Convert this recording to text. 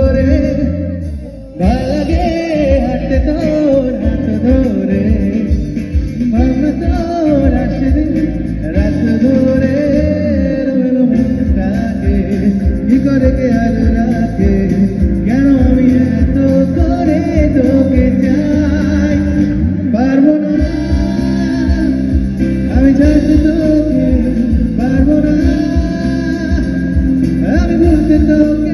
ধরে না লাগে হাতে তোর হাত ধরে, মন তোর রাত ধরে রইল কি করে কে আর রাখে? কেন আমি এত করে তোকে চাই? পারব না, আমি জানি তোকে পারব না, আমি বলতে তোকে